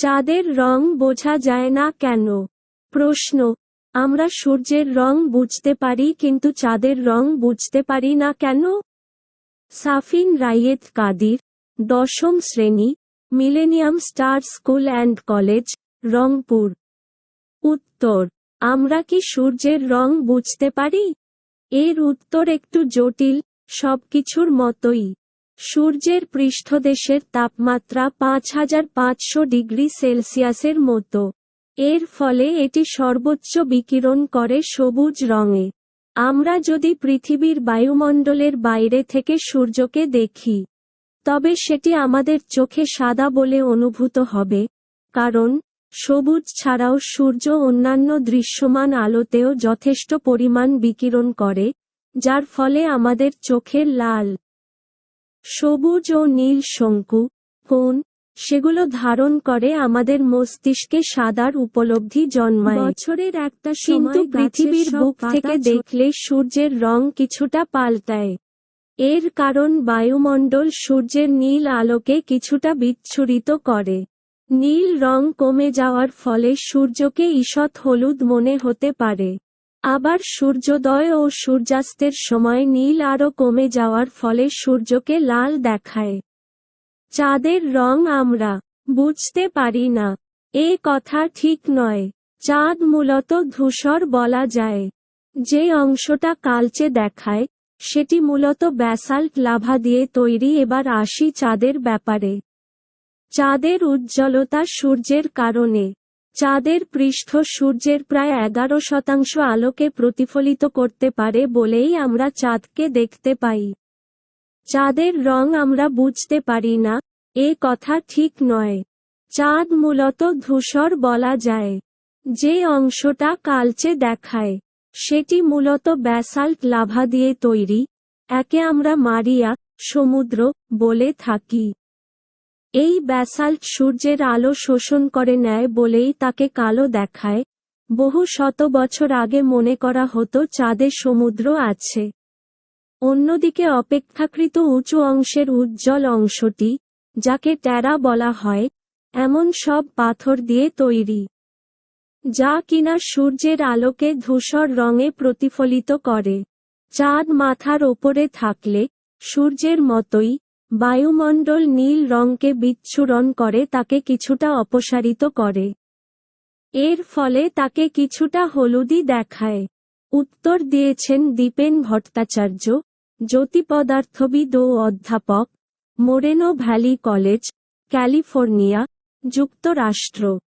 চাঁদের রং বোঝা যায় না কেন? প্রশ্ন। আমরা সূর্যের রং বুঝতে পারি কিন্তু চাঁদের রং বুঝতে পারি না কেন? সাফিন রাইয়েত কাদির, দশম শ্রেণি, millennium star school and college, Rangpur. উত্তর। আমরা কি সূর্যের রং বুঝতে পারি? এর উত্তর একটু জটিল, সবকিছুর মতোই। সূর্যের পৃষ্ঠদেশের তাপমাত্রা পাঁচ হাজার পাঁচশো ডিগ্রি সেলসিয়াসের মতো। এর ফলে এটি সর্বোচ্চ বিকিরণ করে সবুজ রঙে। আমরা যদি পৃথিবীর বায়ুমণ্ডলের বাইরে থেকে সূর্যকে দেখি, তবে সেটি আমাদের চোখে সাদা বলে অনুভূত হবে, কারণ সবুজ ছাড়াও সূর্য অন্যান্য দৃশ্যমান আলোতেও যথেষ্ট পরিমাণ বিকিরণ করে, যার ফলে আমাদের চোখের লাল সবুজ ও নীল শঙ্কু কোন সেগুলো ধারণ করে আমাদের মস্তিষ্কে সাদার উপলব্ধি জন্মায়। বছরের একটা কিন্তু পৃথিবীর বুক থেকে দেখলে সূর্যের রং কিছুটা পাল্টায়। এর কারণ বায়ুমণ্ডল সূর্যের নীল আলোকে কিছুটা বিচ্ছুরিত করে। নীল রং কমে যাওয়ার ফলে সূর্যকে ঈষৎ হলুদ মনে হতে পারে। আবার সূর্যোদয় ও সূর্যাস্তের সময় নীল আরও কমে যাওয়ার ফলে সূর্যকে লাল দেখায়। চাঁদের রং আমরা বুঝতে পারি না। এ কথা ঠিক নয়। চাঁদ মূলত ধূসর বলা যায়। যে অংশটা কালচে দেখায়, সেটি মূলত ব্যাসাল্ট লাভা দিয়ে তৈরি এবার আসি চাঁদের ব্যাপারে। চাঁদের উজ্জ্বলতা সূর্যের কারণে। চাঁদের পৃষ্ঠ সূর্যের প্রায় এগারো শতাংশ আলোকে প্রতিফলিত করতে পারে বলেই আমরা চাঁদকে দেখতে পাই। চাঁদের রং আমরা বুঝতে পারি না, এ কথা ঠিক নয়। চাঁদ মূলত ধূসর বলা যায়, যে অংশটা কালচে দেখায়, সেটি মূলত ব্যাসাল্ট লাভা দিয়ে তৈরি, একে আমরা মারিয়া, সমুদ্র বলে থাকি। এই ব্যাসাল্ট সূর্যের আলো শোষণ করে নেয় বলেই তাকে কালো দেখায়। বহু শত বছর আগে মনে করা হতো চাঁদে সমুদ্র আছে। অন্যদিকে অপেক্ষাকৃত উঁচু অংশের উজ্জ্বল অংশটি, যাকে ট্যারা বলা হয়, এমন সব পাথর দিয়ে তৈরি, যা কিনা সূর্যের আলোকে ধূসর রঙে প্রতিফলিত করে। চাঁদ মাথার ওপরে থাকলে সূর্যের মতোই বায়ুমণ্ডল নীল রঙকে বিচ্ছুরণ করে, তাকে কিছুটা অপসারিত করে। এর ফলে তাকে কিছুটা হলুদি দেখায়। উত্তর দিয়েছেন দীপেন ভট্টাচার্য, জ্যোতিপদার্থবিদ ও অধ্যাপক, মোরেনো ভ্যালি কলেজ, ক্যালিফোর্নিয়া, যুক্তরাষ্ট্র।